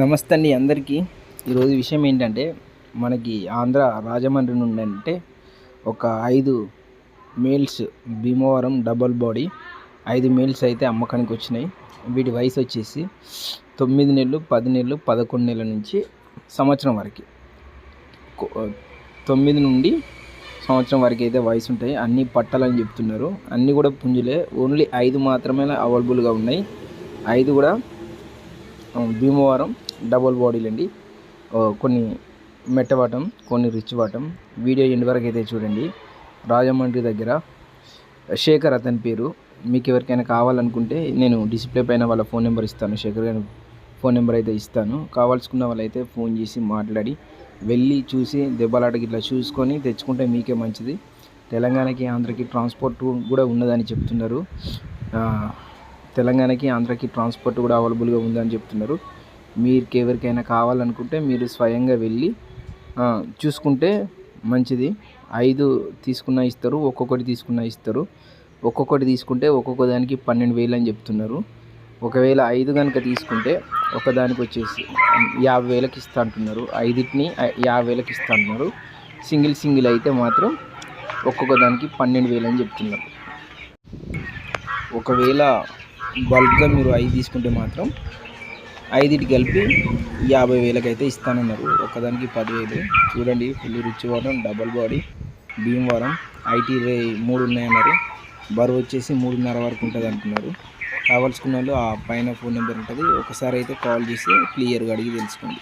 నమస్తే అండి అందరికీ. ఈరోజు విషయం ఏంటంటే మనకి ఆంధ్ర రాజమండ్రి నుండి అంటే ఒక ఐదు మేల్స్ భీమవరం డబల్ బాడీ ఐదు మేల్స్ అయితే అమ్మకానికి వచ్చినాయి. వీటి వయసు వచ్చేసి తొమ్మిది నెలలు పది నెలలు పదకొండు నెలల నుంచి సంవత్సరం వరకు. తొమ్మిది నుండి సంవత్సరం వరకు అయితే వయసు ఉంటాయి. అన్నీ పట్టాలని చెప్తున్నారు. అన్నీ కూడా పుంజులే. ఓన్లీ ఐదు మాత్రమే అవైలబుల్గా ఉన్నాయి. ఐదు కూడా భీమవరం డబుల్ బాడీలండి కొన్ని మెట్ట కొన్ని కొన్ని రిచ్ వాటం. వీడియో ఎండ్ వరకు అయితే చూడండి. రాజమండ్రి దగ్గర శేఖర్ అతని పేరు. మీకు ఎవరికైనా కావాలనుకుంటే నేను డిస్ప్లే పైన వాళ్ళ ఫోన్ నెంబర్ ఇస్తాను. శేఖర్ గారి ఫోన్ నెంబర్ అయితే ఇస్తాను. కావాల్సుకున్న వాళ్ళైతే ఫోన్ చేసి మాట్లాడి వెళ్ళి చూసి దెబ్బలాటకి ఇట్లా చూసుకొని తెచ్చుకుంటే మీకే మంచిది. తెలంగాణకి ఆంధ్రకి ట్రాన్స్పోర్ట్ కూడా ఉన్నదని చెప్తున్నారు. తెలంగాణకి ఆంధ్రకి ట్రాన్స్పోర్ట్ కూడా అవైలబుల్గా ఉందని చెప్తున్నారు. మీకు ఎవరికైనా కావాలనుకుంటే మీరు స్వయంగా వెళ్ళి చూసుకుంటే మంచిది. ఐదు తీసుకున్న ఇస్తారు ఒక్కొక్కటి తీసుకున్న ఇస్తారు. ఒక్కొక్కటి తీసుకుంటే ఒక్కొక్క దానికి పన్నెండు వేలు అని చెప్తున్నారు. ఒకవేళ ఐదు కనుక తీసుకుంటే ఒకదానికి వచ్చేసి యాభై వేలకు ఇస్తా అంటున్నారు. ఐదుటిని యాభై వేలకు ఇస్తా అంటున్నారు. సింగిల్ సింగిల్ అయితే మాత్రం ఒక్కొక్క దానికి పన్నెండు వేలు అని చెప్తున్నారు. ఒకవేళ బల్క్గా మీరు ఐదు తీసుకుంటే మాత్రం ఐదుటి కలిపి యాభై వేలకైతే ఇస్తానన్నారు. ఒకదానికి పదివేలు. చూడండి ఫుల్ రిచ్ వారం డబల్ బాడీ భీమవరం ఐటీ రే మూడు ఉన్నాయన్నారు. బరువు వచ్చేసి మూడున్నర వరకు ఉంటుంది అంటున్నారు. కావాల్సుకున్న వాళ్ళు ఆ పైన ఫోన్ నెంబర్ ఉంటుంది. ఒకసారి అయితే కాల్ చేసి క్లియర్గా అడిగి తెలుసుకోండి.